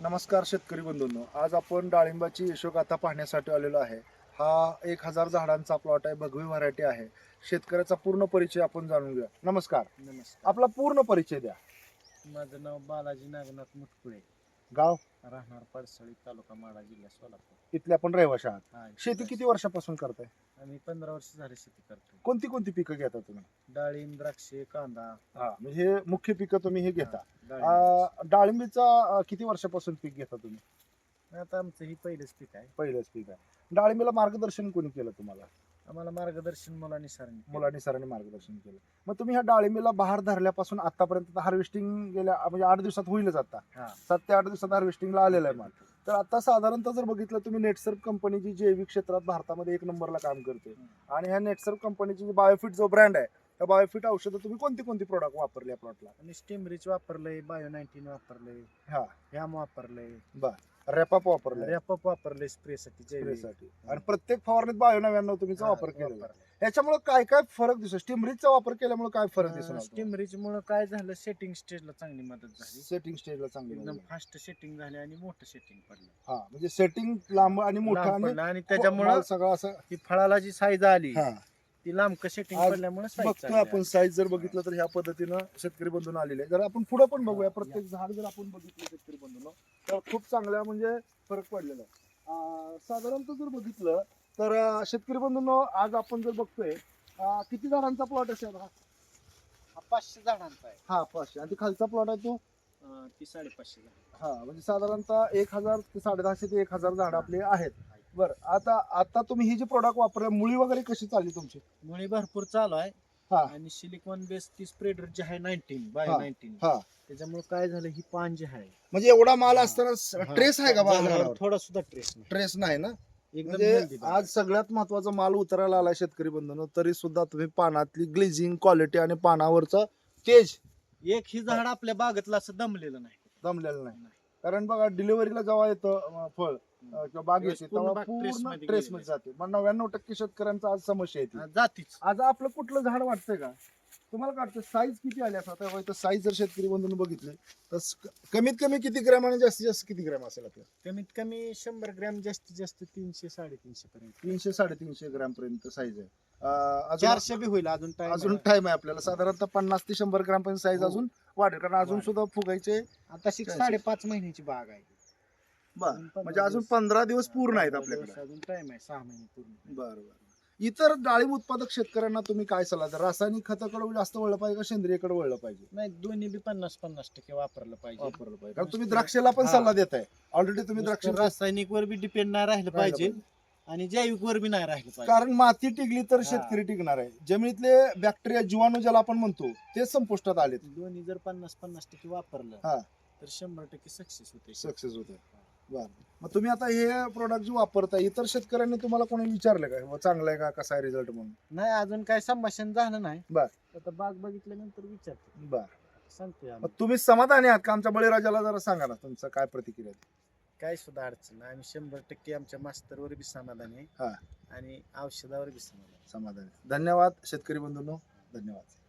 नमस्कार शेतकरी बंधूंनो. आज आपण डाळिंबाची यशोगाथा पाहण्यासाठी आलेलो आहे. हा एक हजार झाडांचा प्लॉट आहे भगवी व्हरायटी आहे. शेतकऱ्याचा पूर्ण परिचय आपण जाणून घेऊया. नमस्कार. नमस्कार. आपला पूर्ण परिचय द्या. माझं नाव बालाजी नागनाथ मुटकुळे. गाव? राहणार पाडसळी तालुका माडा जिल्हा सोलापूर. इथले आपण रहिवाशी आहात. हा, शेती किती वर्षापासून करताय? आम्ही पंधरा वर्ष झाले शेती करतो कोणती कोणती पिकं घेता तुम्ही? डाळिंब द्राक्षे कांदा. हा म्हणजे हे मुख्य पिकं तुम्ही हे घेता. डाळिंबीचा अ, किती वर्षापासून पीक घेता तुम्ही. आता आमचं ही पहिलेच पीक आहे. पहिलंच पीक आहे. डाळिंबीला मार्गदर्शन कोणी केलं तुम्हाला? आम्हाला मार्गदर्शन मुलांनी सरांनी केलं. मुलांनी सरांनी मार्गदर्शन केलं. मग तुम्ही ह्या डाळिंबीला बहार धरल्यापासून आतापर्यंत हार्वेस्टिंग गेल्या म्हणजे आठ दिवसात होईलच आता. हा. सात ते आठ दिवसात हार्वेस्टिंगला आलेला आहे माल. तर आता साधारणतः जर बघितलं तुम्ही नेटसर्फ कंपनी जी जैविक क्षेत्रात भारतामध्ये एक नंबरला काम करते आणि ह्या नेटसर्फ कंपनीची जी बायोफिट जो ब्रँड आहे त्या बायोफिट औषधं तुम्ही कोणती कोणती प्रोडक्ट वापरले प्लॉटला आणि स्टेमरिच वापरलंय बायो नाईन्टीन वापरलंय. हा. ह्याम वापरलंय. रॅपअप वापरले रॅपअप वापरलंय स्प्रेसाठी जैविक. साठी आणि प्रत्येक फवारणीत बायो नव्याण्णव तुम्ही वापर. वापरलंय. याच्यामुळे काय काय फरक दिसतो स्टिमरीजचा वापर केल्यामुळे काय फरक दिसतो स्टीमरीच मुळे काय झालं सेटिंग स्टेजला चांगली मदत झाली. सेटिंग स्टेजला चांगली एकदम. फास्ट सेटिंग झाली आणि मोठं सेटिंग पडलं. हा म्हणजे सेटिंग लांब आणि मोठं लांब आणि पडलं आणि त्याच्यामुळं सगळं असं ती फळाला जी साईज आली हा. ती लांब सेटिंग आज पडल्यामुळे size बघतोय चांगली आपण आली. साईज जर बघितलं तर ह्या पद्धतीनं शेतकरी बंधून आलेले आहे जर आपण पुढे पण बघूया प्रत्येक झाड जर आपण बघितलं शेतकरी बंधून तर खूप चांगल्या म्हणजे फरक पडलेला आहे. अं, साधारणतः जर बघितलं तर अं, शेतकरी बंधूंनो आज आपण जर बघतोय अं, किती झाडांचा प्लॉट असेल हा? हा पाचशे झाडांचा आहे. हा पाचशे. आणि ते खालचा प्लॉट आहे तो? अं, ती साडेपाचशे झाड. हा म्हणजे साधारणतः एक हजार ते साडेदहाशे ते एक हजार झाड आपले आहेत. बरं आता आता तुम्ही ही जी प्रोडक्ट वापरले मुळी वगैरे कशी चालली तुमची? मुळे भरपूर चालू आहे. हा. आणि सिलिकॉन बेस ती स्प्रेडर जे आहे नाईन्टीन हा, बायो नाईन्टीन हा. त्याच्यामुळे काय झालं ही पान जे आहे. म्हणजे एवढा माल हा. असताना ट्रेस आहे का बाजारावर? थोडा सुद्धा ट्रेस नाही. ट्रेस नाही ना? एकदम म्हणजे healthy आज सगळ्यात महत्त्वाचा माल उतरायला आलाय शेतकरी बंधूंनो तरी सुद्धा तुम्ही पानातली ग्लेझिंग क्वालिटी आणि पानावरचं तेज. एक ही झाड आपल्या बागेतलं असं दमलेलं नाही. दमलेलं नाही. कारण बघा डिलिव्हरीला जेव्हा येतं फळ किंवा बाग येते तेव्हा पूर्ण ट्रेसमध्ये ट्रेस गेलेली मध्ये जाते. मग नव्याण्णव टक्के शेतकऱ्यांचा आज समस्या येते. जातीच. आज आपलं कुठलं झाड वाटतंय का? तुम्हाला काय वाटतं साईज किती आली असं आता साईज जर शेतकरी बंधून बघितली तर कमीत कमी किती ग्रॅम आणि जास्तीत जास्त किती ग्रॅम असेल आपलं? कमीत कमी शंभर ग्रॅम जास्तीत जास्त तीनशे साडेतीनशे पर्यंत. तीनशे साडेतीनशे ग्रॅम पर्यंत साईज आहे. अं, अजून चारशे बी होईल अजून टाइम अजून टाइम आहे आपल्याला. साधारणतः पन्नास ते शंभर ग्रॅम पर्यंत साईज हो. अजून वाढेल. कारण अजून वाढेल. सुद्धा फुगायचे आता शिक चारशे. साडेपाच महिन्याची बाग आहे. बर. अजून पंधरा म्हणजे अजून दिवस- पंधरा दिवस पूर्ण आहेत पंधरा आपल्याकडे. अजून टाइम आहे सहा महिने पूर्ण. बरं बरं इतर डाळिंब उत्पादक शेतकऱ्यांना तुम्ही काय सल्ला द्या रासायनिक खताकडे जास्त वळलं पाहिजे का सेंद्रियकडे वळलं पाहिजे? नाही दोन्ही बी पन्नास पन्नास टक्के वापरलं पाहिजे. वापरलं पाहिजे. कारण तुम्ही द्राक्षेला पण हा. सल्ला देताय. ऑलरेडी तुम्ही द्राक्ष नुसतं रासायनिक वर बी डिपेंड नाही राहिलं पाहिजे. आणि जैविक वर बी नाही राहिलं पाहिजे. कारण माती टिकली तर हा. शेतकरी टिकणार आहे. जमिनीतले बॅक्टेरिया जीवाणू ज्याला आपण म्हणतो ते संपुष्टात आलेत. दोन्ही जर पन्नास पन्नास टक्के वापरलं हा. तर शंभर टक्के सक्सेस होते. सक्सेस होते. बर. मग तुम्ही आता हे प्रोडक्ट जे वापरताय इतर शेतकऱ्यांनी तुम्हाला कोणी विचारलं का? बुवा चांगलं आहे का? कसा आहे रिझल्ट म्हणून? नाही अजून काय संभाषण झालं नाही. बर. आता बाग बघितल्यानंतर विचारतो. बर. मग आम्ही. तुम्ही समाधानी आहात का? आमच्या बळीराजाला जरा सांगा ना तुमचं काय प्रतिक्रिया आहे? काय सुद्धा अडचण नाही. आम्ही शंभर टक्के आमच्या मास्तरवर बी समाधानी हा. आणि औषधावर बी समाधानी आहे. समाधानी धन्यवाद शेतकरी बंधूंनो. धन्यवाद.